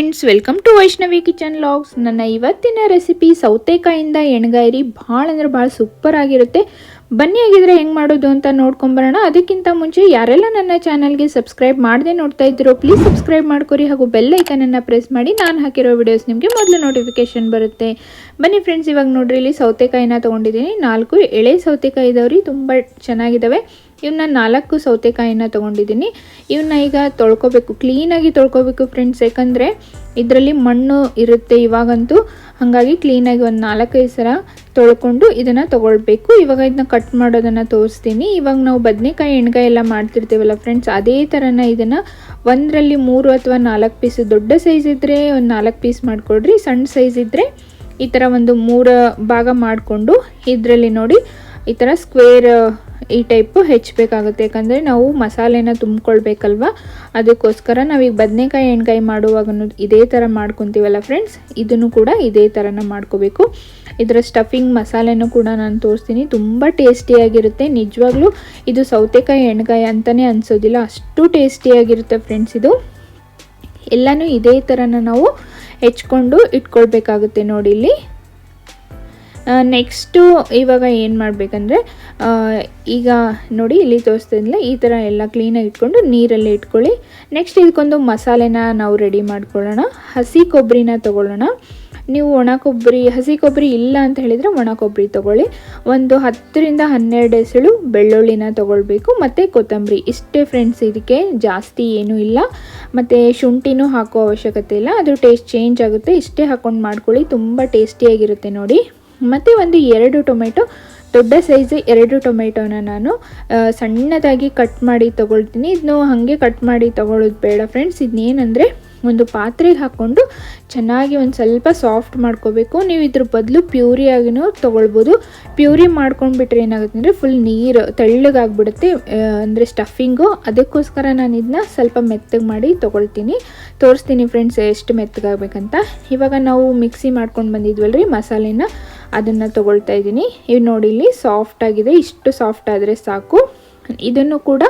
Friends welcome to Vaishnavi kitchen vlogs ನನ್ನ ಇವತ್ತಿನ recipe ಸೌತೆಕಾಯಿಂದ ಎಣ್ಗಾಯಿರಿ ಭಾಳ ಅಂದರೆ ಭಾಳ ಸೂಪರ್ ಆಗಿರುತ್ತೆ. ಬನ್ನಿ ಆಗಿದ್ರೆ ಹೆಂಗೆ ಮಾಡೋದು ಅಂತ ನೋಡ್ಕೊಂಬರೋಣ. ಅದಕ್ಕಿಂತ ಮುಂಚೆ ಯಾರೆಲ್ಲ ನನ್ನ ಚಾನಲ್ಗೆ ಸಬ್ಸ್ಕ್ರೈಬ್ ಮಾಡದೆ ನೋಡ್ತಾ ಇದ್ದೀರೋ ಪ್ಲೀಸ್ ಸಬ್ಸ್ಕ್ರೈಬ್ ಮಾಡ್ಕೊರಿ ಹಾಗೂ ಬೆಲ್ ಐಕನನ್ನು ಪ್ರೆಸ್ ಮಾಡಿ. ನಾನು ಹಾಕಿರೋ ವಿಡಿಯೋಸ್ ನಿಮಗೆ ಮೊದಲು ನೋಟಿಫಿಕೇಶನ್ ಬರುತ್ತೆ. ಬನ್ನಿ ಫ್ರೆಂಡ್ಸ್ ಇವಾಗ ನೋಡ್ರಿ, ಇಲ್ಲಿ ಸೌತೆಕಾಯಿನ ತೊಗೊಂಡಿದ್ದೀನಿ. ನಾಲ್ಕು ಎಳೆ ಸೌತೆಕಾಯಿ ಇದಾವ್ರಿ ತುಂಬ ಚೆನ್ನಾಗಿದ್ದಾವೆ ಇವನ್ನ ನಾಲ್ಕು ಸೌತೆಕಾಯಿನ ತೊಗೊಂಡಿದ್ದೀನಿ. ಇವನ್ನ ಈಗ ತೊಳ್ಕೊಬೇಕು ಕ್ಲೀನಾಗಿ ತೊಳ್ಕೊಬೇಕು ಫ್ರೆಂಡ್ಸ್ ಯಾಕಂದರೆ ಇದರಲ್ಲಿ ಮಣ್ಣು ಇರುತ್ತೆ ಇವಾಗಂತೂ. ಹಾಗಾಗಿ ಕ್ಲೀನಾಗಿ ಒಂದು ನಾಲ್ಕೈದು ಸಲ ತೊಳ್ಕೊಂಡು ಇದನ್ನು ತೊಗೊಳ್ಬೇಕು. ಇವಾಗ ಇದನ್ನ ಕಟ್ ಮಾಡೋದನ್ನು ತೋರಿಸ್ತೀನಿ. ಇವಾಗ ನಾವು ಬದನೆಕಾಯಿ, ಎಣ್ಗಾಯಿ ಎಲ್ಲ ಮಾಡ್ತಿರ್ತೀವಲ್ಲ ಫ್ರೆಂಡ್ಸ್ ಅದೇ ಥರನ ಇದನ್ನು ಒಂದರಲ್ಲಿ ಮೂರು ಅಥವಾ ನಾಲ್ಕು ಪೀಸ್ ದೊಡ್ಡ ಸೈಜ್ ಇದ್ದರೆ ಒಂದು ನಾಲ್ಕು ಪೀಸ್ ಮಾಡಿಕೊಡ್ರಿ, ಸಣ್ಣ ಸೈಜ್ ಇದ್ದರೆ ಈ ಥರ ಒಂದು ಮೂರು ಭಾಗ ಮಾಡಿಕೊಂಡು ಇದರಲ್ಲಿ ನೋಡಿ ಈ ಥರ ಸ್ಕ್ವೇರ್ ಈ ಟೈಪು ಹೆಚ್ಚಬೇಕಾಗುತ್ತೆ. ಯಾಕಂದರೆ ನಾವು ಮಸಾಲೆನ ತುಂಬ್ಕೊಳ್ಬೇಕಲ್ವ? ಅದಕ್ಕೋಸ್ಕರ ನಾವೀಗ ಬದನೆಕಾಯಿ ಎಣ್ಗಾಯಿ ಮಾಡುವಾಗ ಇದೇ ಥರ ಮಾಡ್ಕೊತೀವಲ್ಲ ಫ್ರೆಂಡ್ಸ್ ಇದನ್ನು ಕೂಡ ಇದೇ ಥರನ ಮಾಡ್ಕೋಬೇಕು. ಇದರ ಸ್ಟಫಿಂಗ್ ಮಸಾಲೆನೂ ಕೂಡ ನಾನು ತೋರಿಸ್ತೀನಿ. ತುಂಬ ಟೇಸ್ಟಿಯಾಗಿರುತ್ತೆ ನಿಜವಾಗ್ಲೂ ಇದು ಸೌತೆಕಾಯಿ ಎಣ್ಗಾಯಿ ಅಂತಲೇ ಅನಿಸೋದಿಲ್ಲ. ಅಷ್ಟು ಟೇಸ್ಟಿಯಾಗಿರುತ್ತೆ ಫ್ರೆಂಡ್ಸ್ ಇದು. ಎಲ್ಲನೂ ಇದೇ ಥರನ ನಾವು ಹೆಚ್ಕೊಂಡು ಇಟ್ಕೊಳ್ಬೇಕಾಗುತ್ತೆ ನೋಡಿ ಇಲ್ಲಿ. ನೆಕ್ಸ್ಟು ಇವಾಗ ಏನು ಮಾಡಬೇಕಂದ್ರೆ ಈಗ ನೋಡಿ ಇಲ್ಲಿ ತೋರಿಸ್ತಿದ್ಲೆ ಈ ಥರ ಎಲ್ಲ ಕ್ಲೀನಾಗಿ ಇಟ್ಕೊಂಡು ನೀರಲ್ಲಿ ಇಟ್ಕೊಳ್ಳಿ. ನೆಕ್ಸ್ಟ್ ಇದಕ್ಕೊಂದು ಮಸಾಲೆನ ನಾವು ರೆಡಿ ಮಾಡ್ಕೊಳ್ಳೋಣ. ಹಸಿ ಕೊಬ್ಬರಿನ ತೊಗೊಳ್ಳೋಣ. ನೀವು ಒಣ ಕೊಬ್ಬರಿ ಹಸಿ ಕೊಬ್ಬರಿ ಇಲ್ಲ ಅಂತ ಹೇಳಿದರೆ ಒಣ ಕೊಬ್ಬರಿ ತೊಗೊಳ್ಳಿ. ಒಂದು ಹತ್ತರಿಂದ ಹನ್ನೆರಡು ಎಸಳು ಬೆಳ್ಳುಳ್ಳಿನ ತೊಗೊಳ್ಬೇಕು. ಮತ್ತು ಕೊತ್ತಂಬರಿ. ಇಷ್ಟೇ ಫ್ರೆಂಡ್ಸ್ ಇದಕ್ಕೆ ಜಾಸ್ತಿ ಏನೂ ಇಲ್ಲ. ಮತ್ತು ಶುಂಠಿನೂ ಹಾಕೋ ಅವಶ್ಯಕತೆ ಇಲ್ಲ. ಅದು ಟೇಸ್ಟ್ ಚೇಂಜ್ ಆಗುತ್ತೆ. ಇಷ್ಟೇ ಹಾಕ್ಕೊಂಡು ಮಾಡ್ಕೊಳ್ಳಿ. ತುಂಬ ಟೇಸ್ಟಿಯಾಗಿರುತ್ತೆ ನೋಡಿ. ಮತ್ತು ಒಂದು ಎರಡು ಟೊಮೆಟೊ, ದೊಡ್ಡ ಸೈಜ್ ಎರಡು ಟೊಮೆಟೊನ ನಾನು ಸಣ್ಣದಾಗಿ ಕಟ್ ಮಾಡಿ ತೊಗೊಳ್ತೀನಿ. ಇದನ್ನು ಹಾಗೆ ಕಟ್ ಮಾಡಿ ತೊಗೊಳ್ಳೋದು ಬೇಡ ಫ್ರೆಂಡ್ಸ್. ಇದನ್ನೇನೆಂದರೆ ಒಂದು ಪಾತ್ರೆಗೆ ಹಾಕ್ಕೊಂಡು ಚೆನ್ನಾಗಿ ಒಂದು ಸ್ವಲ್ಪ ಸಾಫ್ಟ್ ಮಾಡ್ಕೋಬೇಕು. ನೀವು ಇದ್ರ ಬದಲು ಪ್ಯೂರಿಯಾಗಿನೂ ತೊಗೊಳ್ಬೋದು. ಪ್ಯೂರಿ ಮಾಡ್ಕೊಂಡ್ಬಿಟ್ರೆ ಏನಾಗುತ್ತೆ ಅಂದರೆ ಫುಲ್ ನೀರು ತೆಳ್ಳಗಾಗ್ಬಿಡುತ್ತೆ ಅಂದರೆ ಸ್ಟಫಿಂಗು. ಅದಕ್ಕೋಸ್ಕರ ನಾನು ಇದನ್ನ ಸ್ವಲ್ಪ ಮೆತ್ತಗೆ ಮಾಡಿ ತೊಗೊಳ್ತೀನಿ. ತೋರಿಸ್ತೀನಿ ಫ್ರೆಂಡ್ಸ್, ಎಷ್ಟು ಮೆತ್ತಗಾಗಬೇಕಂತ. ಇವಾಗ ನಾವು ಮಿಕ್ಸಿ ಮಾಡ್ಕೊಂಡು ಬಂದಿದ್ವಲ್ರಿ ಮಸಾಲೆನ. ಅದನ್ನು ತೊಗೊಳ್ತಾ ಇದ್ದೀನಿ. ಇವು ನೋಡಿ ಇಲ್ಲಿ ಸಾಫ್ಟ್ ಆಗಿದೆ. ಇಷ್ಟು ಸಾಫ್ಟ್ ಆದರೆ ಸಾಕು. ಇದನ್ನು ಕೂಡ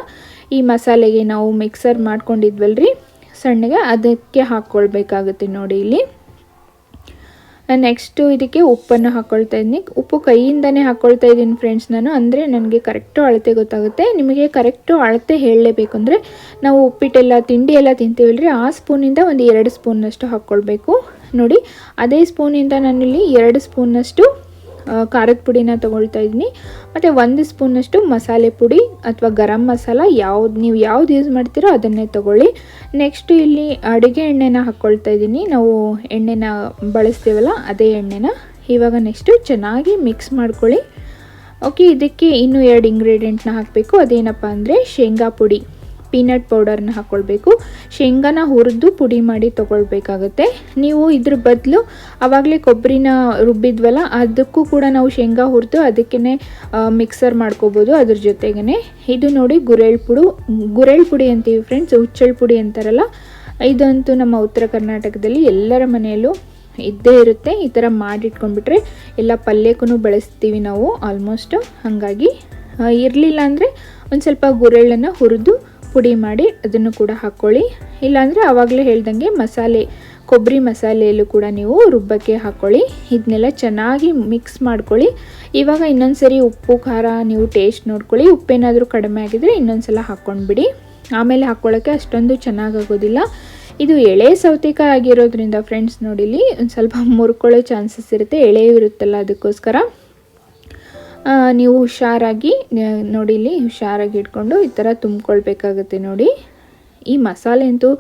ಈ ಮಸಾಲೆಗೆ ನಾವು ಮಿಕ್ಸರ್ ಮಾಡ್ಕೊಂಡಿದ್ವಲ್ರಿ? ಸಣ್ಣಗೆ ಅದಕ್ಕೆ ಹಾಕ್ಕೊಳ್ಬೇಕಾಗುತ್ತೆ ನೋಡಿ ಇಲ್ಲಿ. ನೆಕ್ಸ್ಟು ಇದಕ್ಕೆ ಉಪ್ಪನ್ನು ಹಾಕ್ಕೊಳ್ತಾ ಇದ್ದೀನಿ. ಉಪ್ಪು ಕೈಯಿಂದನೇ ಹಾಕ್ಕೊಳ್ತಾ ಇದ್ದೀನಿ ಫ್ರೆಂಡ್ಸ್ ನಾನು. ಅಂದರೆ ನನಗೆ ಕರೆಕ್ಟು ಅಳತೆ ಗೊತ್ತಾಗುತ್ತೆ. ನಿಮಗೆ ಕರೆಕ್ಟು ಅಳತೆ ಹೇಳಲೇಬೇಕು ಅಂದರೆ ನಾವು ಉಪ್ಪಿಟ್ಟೆಲ್ಲ ತಿಂಡಿ ಎಲ್ಲ ತಿಂತೀವಲ್ರಿ, ಆ ಸ್ಪೂನಿಂದ ಒಂದು ಎರಡು ಸ್ಪೂನ್ನಷ್ಟು ಹಾಕ್ಕೊಳ್ಬೇಕು ನೋಡಿ, ಅದೇ ಸ್ಪೂನಿಂದ ನಾನಿಲ್ಲಿ ಎರಡು ಸ್ಪೂನ್ನಷ್ಟು ಖಾರದ ಪುಡಿನ ತೊಗೊಳ್ತಾ ಇದ್ದೀನಿ. ಮತ್ತು ಒಂದು ಸ್ಪೂನಷ್ಟು ಮಸಾಲೆ ಪುಡಿ ಅಥವಾ ಗರಂ ಮಸಾಲ ಯಾವ್ದು, ನೀವು ಯಾವ್ದು ಯೂಸ್ ಮಾಡ್ತೀರೋ ಅದನ್ನೇ ತೊಗೊಳ್ಳಿ. ನೆಕ್ಸ್ಟು ಇಲ್ಲಿ ಅಡುಗೆ ಎಣ್ಣೆನ ಹಾಕ್ಕೊಳ್ತಾ ಇದ್ದೀನಿ. ನಾವು ಎಣ್ಣೆನ ಬಳಸ್ತೀವಲ್ಲ, ಅದೇ ಎಣ್ಣೆನ. ಇವಾಗ ನೆಕ್ಸ್ಟು ಚೆನ್ನಾಗಿ ಮಿಕ್ಸ್ ಮಾಡ್ಕೊಳ್ಳಿ. ಓಕೆ ಇದಕ್ಕೆ ಇನ್ನೂ ಎರಡು ಇಂಗ್ರೀಡಿಯೆಂಟ್ನ ಹಾಕಬೇಕು. ಅದೇನಪ್ಪ ಅಂದರೆ ಶೇಂಗಾ ಪುಡಿ. ಪೀನಟ್ ಪೌಡರ್ನ ಹಾಕ್ಕೊಳ್ಬೇಕು ಶೇಂಗಾನ ಹುರಿದು ಪುಡಿ ಮಾಡಿ ತೊಗೊಳ್ಬೇಕಾಗುತ್ತೆ. ನೀವು ಇದ್ರ ಬದಲು ಆವಾಗಲೇ ಕೊಬ್ಬರಿನ ರುಬ್ಬಿದ್ವಲ್ಲ, ಅದಕ್ಕೂ ಕೂಡ ನಾವು ಶೇಂಗಾ ಹುರಿದು ಅದಕ್ಕೇ ಮಿಕ್ಸರ್ ಮಾಡ್ಕೋಬೋದು ಅದ್ರ ಜೊತೆಗೇ ಇದು ನೋಡಿ ಗುರೆಳ್ ಪುಡು, ಗುರೆಳ್ ಪುಡಿ ಅಂತೀವಿ ಫ್ರೆಂಡ್ಸ್ ಹುಚ್ಚಳ್ ಪುಡಿ ಅಂತಾರಲ್ಲ, ಇದಂತೂ ನಮ್ಮ ಉತ್ತರ ಕರ್ನಾಟಕದಲ್ಲಿ ಎಲ್ಲರ ಮನೆಯಲ್ಲೂ ಇದ್ದೇ ಇರುತ್ತೆ. ಈ ಥರ ಮಾಡಿಟ್ಕೊಂಡ್ಬಿಟ್ರೆ ಎಲ್ಲ ಪಲ್ಯಕ್ಕೂ ಬಳಸ್ತೀವಿ ನಾವು ಆಲ್ಮೋಸ್ಟು ಹಾಗಾಗಿ. ಇರಲಿಲ್ಲ ಅಂದರೆ ಒಂದು ಸ್ವಲ್ಪ ಗುರೆಳ್ಳನ್ನು ಹುರಿದು ಪುಡಿ ಮಾಡಿ ಅದನ್ನು ಕೂಡ ಹಾಕ್ಕೊಳ್ಳಿ ಇಲ್ಲಾಂದರೆ ಆವಾಗಲೇ ಹೇಳ್ದಂಗೆ ಮಸಾಲೆ, ಕೊಬ್ಬರಿ ಮಸಾಲೆಯಲ್ಲೂ ಕೂಡ ನೀವು ರುಬ್ಬಕ್ಕೆ ಹಾಕ್ಕೊಳ್ಳಿ ಇದನ್ನೆಲ್ಲ ಚೆನ್ನಾಗಿ ಮಿಕ್ಸ್ ಮಾಡ್ಕೊಳ್ಳಿ. ಇವಾಗ ಇನ್ನೊಂದು ಸರಿ ಉಪ್ಪು, ಖಾರ ನೀವು ಟೇಸ್ಟ್ ನೋಡ್ಕೊಳ್ಳಿ. ಉಪ್ಪೇನಾದರೂ ಕಡಿಮೆ ಆಗಿದರೆ ಇನ್ನೊಂದು ಸಲ ಹಾಕ್ಕೊಂಡ್ಬಿಡಿ. ಆಮೇಲೆ ಹಾಕ್ಕೊಳ್ಳೋಕ್ಕೆ ಅಷ್ಟೊಂದು ಚೆನ್ನಾಗಾಗೋದಿಲ್ಲ. ಇದು ಎಳೆ ಸೌತೆಕಾಯಿ ಆಗಿರೋದ್ರಿಂದ ಫ್ರೆಂಡ್ಸ್ ನೋಡಿಲಿ ಒಂದು ಸ್ವಲ್ಪ ಮುರ್ಕೊಳ್ಳೋ ಚಾನ್ಸಸ್ ಇರುತ್ತೆ. ಎಳೆ ಇರುತ್ತಲ್ಲ ಅದಕ್ಕೋಸ್ಕರ. ನೀವು ಹುಷಾರಾಗಿ ನೋಡಿ ಇಲ್ಲಿ ಹುಷಾರಾಗಿ ಇಟ್ಕೊಂಡು ಈ ಥರ ತುಂಬ್ಕೊಳ್ಬೇಕಾಗುತ್ತೆ ನೋಡಿ. ಈ ಮಸಾಲೆ ಅಂತೂ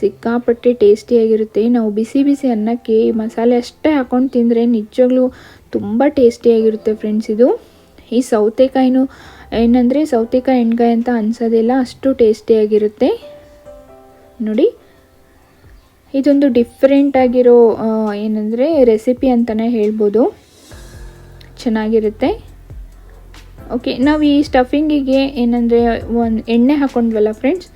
ಸಿಕ್ಕಾಪಟ್ಟೆ ಟೇಸ್ಟಿಯಾಗಿರುತ್ತೆ ನಾವು ಬಿಸಿ ಬಿಸಿ ಅನ್ನಕ್ಕೆ ಈ ಮಸಾಲೆ ಅಷ್ಟೇ ಹಾಕ್ಕೊಂಡು ತಿಂದರೆ ನಿಜವಾಗ್ಲೂ ತುಂಬ ಟೇಸ್ಟಿಯಾಗಿರುತ್ತೆ ಫ್ರೆಂಡ್ಸ್ ಇದು. ಈ ಸೌತೆಕಾಯಿನೂ, ಏನಂದರೆ ಸೌತೆಕಾಯಿ ಎಣ್ಗಾಯಿ ಅಂತ ಅನ್ಸೋದಿಲ್ಲ, ಅಷ್ಟು ಟೇಸ್ಟಿಯಾಗಿರುತ್ತೆ ನೋಡಿ, ಇದೊಂದು ಡಿಫ್ರೆಂಟ್ ಆಗಿರೋ ಏನಂದರೆ ರೆಸಿಪಿ ಅಂತಲೇ ಹೇಳ್ಬೋದು. ಚೆನ್ನಾಗಿರುತ್ತೆ. ಓಕೆ ನಾವು ಈ ಸ್ಟಫಿಂಗಿಗೆ ಏನಂದರೆ ಒಂದು ಎಣ್ಣೆ ಹಾಕ್ಕೊಂಡ್ವಲ್ಲ ಫ್ರೆಂಡ್ಸ್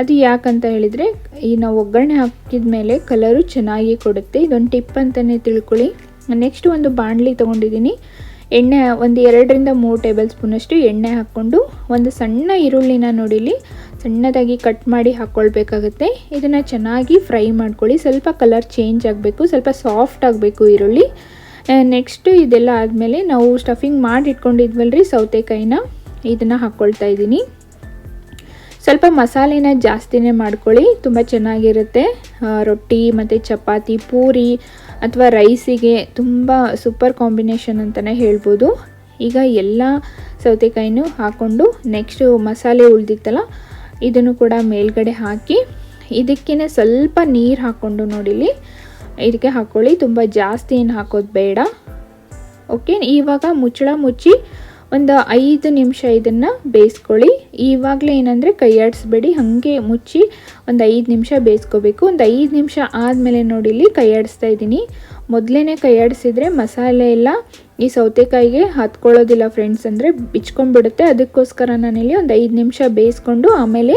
ಅದು ಯಾಕಂತ ಹೇಳಿದರೆ, ಈ ನಾವು ಒಗ್ಗರಣೆ ಹಾಕಿದ ಮೇಲೆ ಕಲರು ಚೆನ್ನಾಗಿ ಕೊಡುತ್ತೆ. ಇದೊಂದು ಟಿಪ್ ಅಂತಲೇ ತಿಳ್ಕೊಳ್ಳಿ. ನೆಕ್ಸ್ಟ್ ಒಂದು ಬಾಣಲಿ ತೊಗೊಂಡಿದ್ದೀನಿ ಎಣ್ಣೆ ಒಂದು ಎರಡರಿಂದ ಮೂರು ಟೇಬಲ್ ಸ್ಪೂನಷ್ಟು ಎಣ್ಣೆ ಹಾಕ್ಕೊಂಡು, ಒಂದು ಸಣ್ಣ ಈರುಳ್ಳಿನ ನೋಡಿಲಿ ಸಣ್ಣದಾಗಿ ಕಟ್ ಮಾಡಿ ಹಾಕ್ಕೊಳ್ಬೇಕಾಗತ್ತೆ ಇದನ್ನು ಚೆನ್ನಾಗಿ ಫ್ರೈ ಮಾಡ್ಕೊಳ್ಳಿ. ಸ್ವಲ್ಪ ಕಲರ್ ಚೇಂಜ್ ಆಗಬೇಕು, ಸ್ವಲ್ಪ ಸಾಫ್ಟ್ ಆಗಬೇಕು ಈರುಳ್ಳಿ. ನೆಕ್ಸ್ಟು ಇದೆಲ್ಲ ಆದಮೇಲೆ ನಾವು ಸ್ಟಫಿಂಗ್ ಮಾಡಿ ಇಟ್ಕೊಂಡಿದ್ವಲ್ರಿ ಸೌತೆಕಾಯಿನ. ಇದನ್ನು ಹಾಕ್ಕೊಳ್ತಾ ಇದ್ದೀನಿ. ಸ್ವಲ್ಪ ಮಸಾಲೆನ ಜಾಸ್ತಿನೇ ಮಾಡ್ಕೊಳ್ಳಿ, ತುಂಬ ಚೆನ್ನಾಗಿರುತ್ತೆ. ರೊಟ್ಟಿ ಮತ್ತು ಚಪಾತಿ, ಪೂರಿ ಅಥವಾ ರೈಸಿಗೆ ತುಂಬ ಸೂಪರ್ ಕಾಂಬಿನೇಷನ್ ಅಂತಲೇ ಹೇಳ್ಬೋದು. ಈಗ ಎಲ್ಲ ಸೌತೆಕಾಯಿನೂ ಹಾಕ್ಕೊಂಡು ನೆಕ್ಸ್ಟು ಮಸಾಲೆ ಉಳಿದಿತ್ತಲ್ಲ, ಇದನ್ನು ಕೂಡ ಮೇಲ್ಗಡೆ ಹಾಕಿ ಇದಕ್ಕೇ ಸ್ವಲ್ಪ ನೀರು ಹಾಕ್ಕೊಂಡು ನೋಡಿಲಿ ಇದಕ್ಕೆ ಹಾಕ್ಕೊಳ್ಳಿ ತುಂಬ ಜಾಸ್ತಿ ಏನು ಹಾಕೋದು ಬೇಡ. ಓಕೆ ಇವಾಗ ಮುಚ್ಚಳ ಮುಚ್ಚಿ ಒಂದು ಐದು ನಿಮಿಷ ಇದನ್ನು ಬೇಯಿಸ್ಕೊಳ್ಳಿ. ಇವಾಗಲೇ ಏನಂದರೆ ಕೈ ಆಡಿಸ್ಬೇಡಿ. ಹಾಗೆ ಮುಚ್ಚಿ ಒಂದು ಐದು ನಿಮಿಷ ಬೇಯಿಸ್ಕೋಬೇಕು. ಒಂದು ಐದು ನಿಮಿಷ ಆದಮೇಲೆ ನೋಡಿಲಿ ಕೈ ಆಡಿಸ್ತಾ ಇದ್ದೀನಿ. ಮೊದಲೇ ಕೈ ಆಡಿಸಿದ್ರೆ ಮಸಾಲೆ ಎಲ್ಲ ಈ ಸೌತೆಕಾಯಿಗೆ ಹತ್ಕೊಳ್ಳೋದಿಲ್ಲ ಫ್ರೆಂಡ್ಸ್ ಅಂದರೆ ಬಿಚ್ಕೊಂಡ್ಬಿಡುತ್ತೆ. ಅದಕ್ಕೋಸ್ಕರ ನಾನಿಲ್ಲಿ ಒಂದು ಐದು ನಿಮಿಷ ಬೇಯಿಸ್ಕೊಂಡು ಆಮೇಲೆ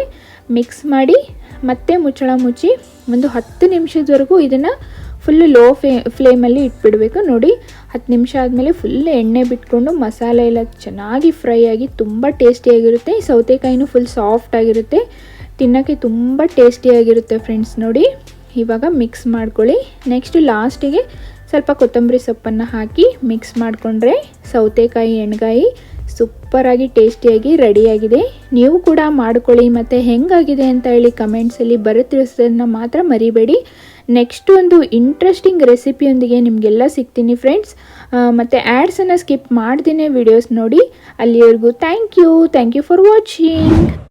ಮಿಕ್ಸ್ ಮಾಡಿ ಮತ್ತೆ ಮುಚ್ಚಳ ಮುಚ್ಚಿ ಒಂದು ಹತ್ತು ನಿಮಿಷದವರೆಗೂ ಇದನ್ನು ಫುಲ್ ಲೋ ಫೇ ಫ್ಲೇಮಲ್ಲಿ ಇಟ್ಬಿಡಬೇಕು. ನೋಡಿ, ಹತ್ತು ನಿಮಿಷ ಆದಮೇಲೆ ಫುಲ್ ಎಣ್ಣೆ ಬಿಟ್ಕೊಂಡು ಮಸಾಲೆ ಎಲ್ಲ ಚೆನ್ನಾಗಿ ಫ್ರೈ ಆಗಿ ತುಂಬ ಟೇಸ್ಟಿಯಾಗಿರುತ್ತೆ ಈ ಸೌತೆಕಾಯಿನೂ ಫುಲ್ ಸಾಫ್ಟ್ ಆಗಿರುತ್ತೆ. ತಿನ್ನೋಕ್ಕೆ ತುಂಬ ಟೇಸ್ಟಿಯಾಗಿರುತ್ತೆ ಫ್ರೆಂಡ್ಸ್ ನೋಡಿ, ಇವಾಗ ಮಿಕ್ಸ್ ಮಾಡ್ಕೊಳ್ಳಿ. ನೆಕ್ಸ್ಟ್ ಲಾಸ್ಟಿಗೆ ಸ್ವಲ್ಪ ಕೊತ್ತಂಬರಿ ಸೊಪ್ಪನ್ನು ಹಾಕಿ ಮಿಕ್ಸ್ ಮಾಡಿಕೊಂಡ್ರೆ ಸೌತೆಕಾಯಿ ಎಣ್ಗಾಯಿ ಸೂಪರಾಗಿ ಟೇಸ್ಟಿಯಾಗಿ ರೆಡಿಯಾಗಿದೆ ನೀವು ಕೂಡ ಮಾಡ್ಕೊಳ್ಳಿ. ಮತ್ತು ಹೆಂಗಾಗಿದೆ ಅಂತ ಹೇಳಿ ಕಮೆಂಟ್ಸಲ್ಲಿ ಬರೆ ತಿಳಿಸೋದನ್ನ ಮಾತ್ರ ಮರಿಬೇಡಿ. ನೆಕ್ಸ್ಟ್ ಒಂದು ಇಂಟ್ರೆಸ್ಟಿಂಗ್ ರೆಸಿಪಿಯೊಂದಿಗೆ ನಿಮಗೆಲ್ಲ ಸಿಗ್ತೀನಿ ಫ್ರೆಂಡ್ಸ್ ಮತ್ತು ಆ್ಯಡ್ಸನ್ನು ಸ್ಕಿಪ್ ಮಾಡ್ದೇ ವಿಡಿಯೋಸ್ ನೋಡಿ. ಅಲ್ಲಿವರೆಗೂ thank you thank you for watching